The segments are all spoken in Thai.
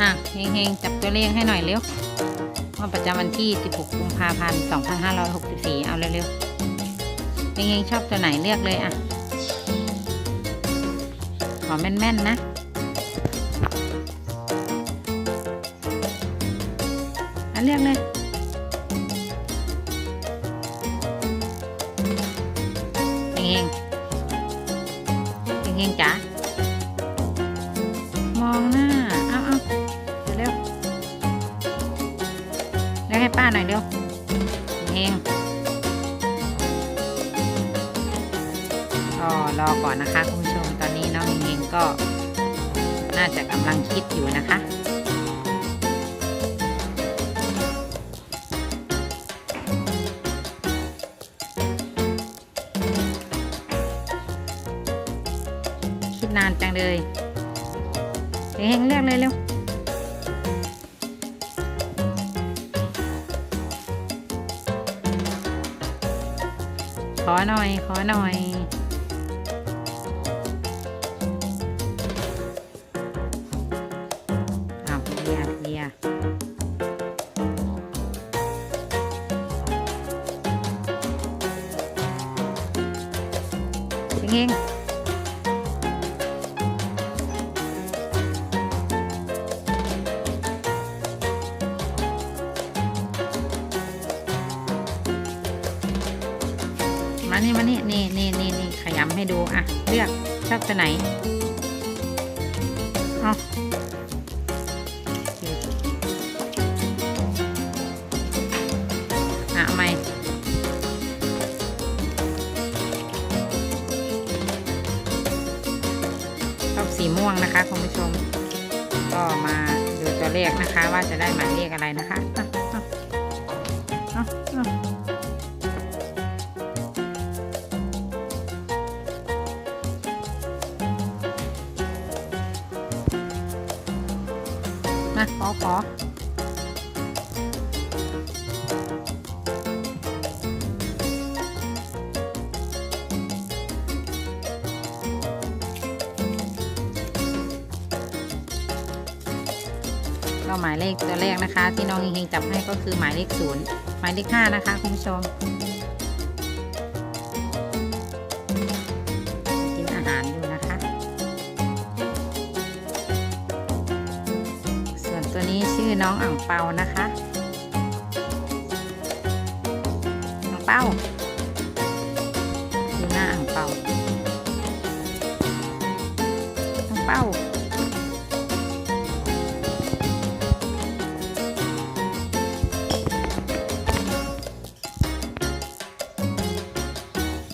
อะเฮงๆ จับตัวเลขให้หน่อยเร็วว่าประจำวันที่ 16 กุมภาพันธ์ 2564 เอาเร็วๆเฮงๆ ชอบตัวไหนเลือกเลยอะ ขอแม่นๆ นะอะเลือกเลยเฮงๆ ให้ป้าหน่อยเร็วเฮงก็รอก่อนนะคะคุณผู้ชมตอนนี้น้องเฮงก็น่าจะกำลังคิดอยู่นะคะคิดนานจังเลยเฮงเลือกเลยเร็ว ขอหน่อย ขอหน่อยอ้าวเลียเลียเฮง นี่มานี่นี่นี่นี่นี่ขยำให้ดูอะ เลือกชอบตัวไหนเอาอะเอาไหมชอบสีม่วงนะคะคุณผู้ชม ก็มาดูตัวเลขนะคะว่าจะได้หมายเลขอะไรนะคะะขอขอก็หมายเลขตัวแรกนะคะ ที่น้องเฮงๆจับให้ก็คือหมายเลขศูนย์หมายเลขห้านะคะคุณผู้ชม ตัวนี้ชื่อน้องอ่างเปานะคะอ่างเปาดูหน้าอ่างเปาอ่างเปา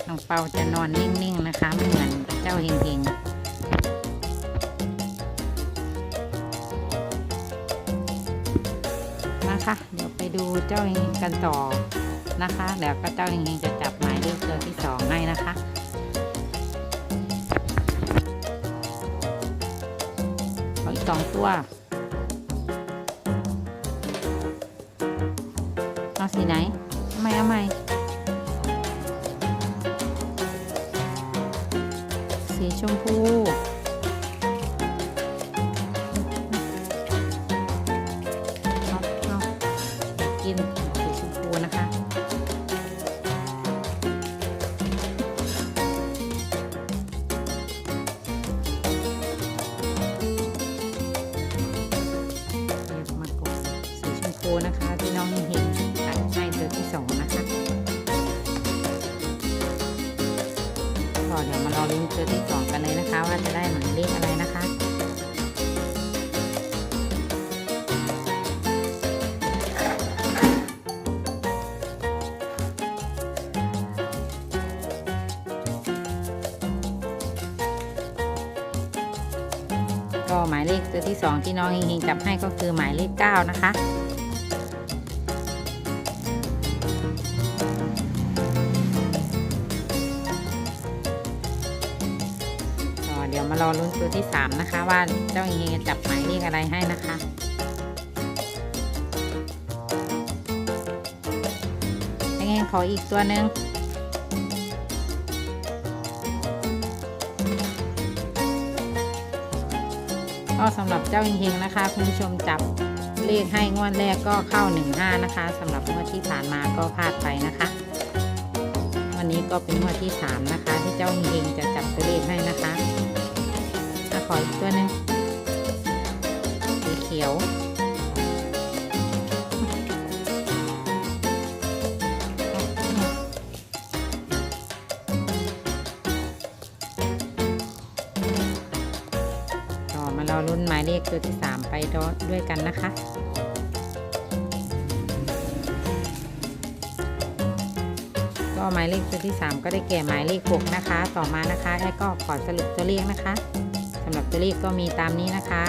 อ่างเปาจะนอนนิ่งๆนะคะ ไม่เหมือนเจ้าเฮงๆ นะคะ เดี๋ยวไปดูเจ้าเฮงกันต่อนะคะ เดี๋ยวก็เจ้าเฮงจะจับหมายเลขตัวที่สองให้นะคะอีกสองตัว จะได้หมายเลขอะไรนะคะก็หมายเลขตัวที่สองที่น้องเฮงๆจับให้ก็คือหมายเลขเก้านะคะ ดี๋ยวมารอลุ้นตัวที่สามนะคะ ว่าเจ้าเฮงจะจับหมายเลขอะไรให้นะคะเฮงๆขออีกตัวหนึ่งอ๋อสำหรับเจ้าเฮงๆนะคะ คุณผู้ชมจับเลขให้งวดแรกก็เข้า 15 นะคะสำหรับงวดที่ผ่านมาก็พลาดไปนะคะ วันนี้ก็เป็นงวดที่ 3 นะคะ ที่เจ้าเฮงจะจับตัวเลขให้นะคะ ขออีกตัวหนึงสีเขียว ต่อมาเรารุ่นหมายเลขตัวที่ 3 ไปด้วยกันนะคะก็หมายเลขตัวที่ 3 ก็ได้แก่หมายเลข 6 นะคะ ต่อมานะคะแอดก็ขอสรุปตัวเลขนะคะ สำหรับตัวเลขก็มีตามนี้นะคะ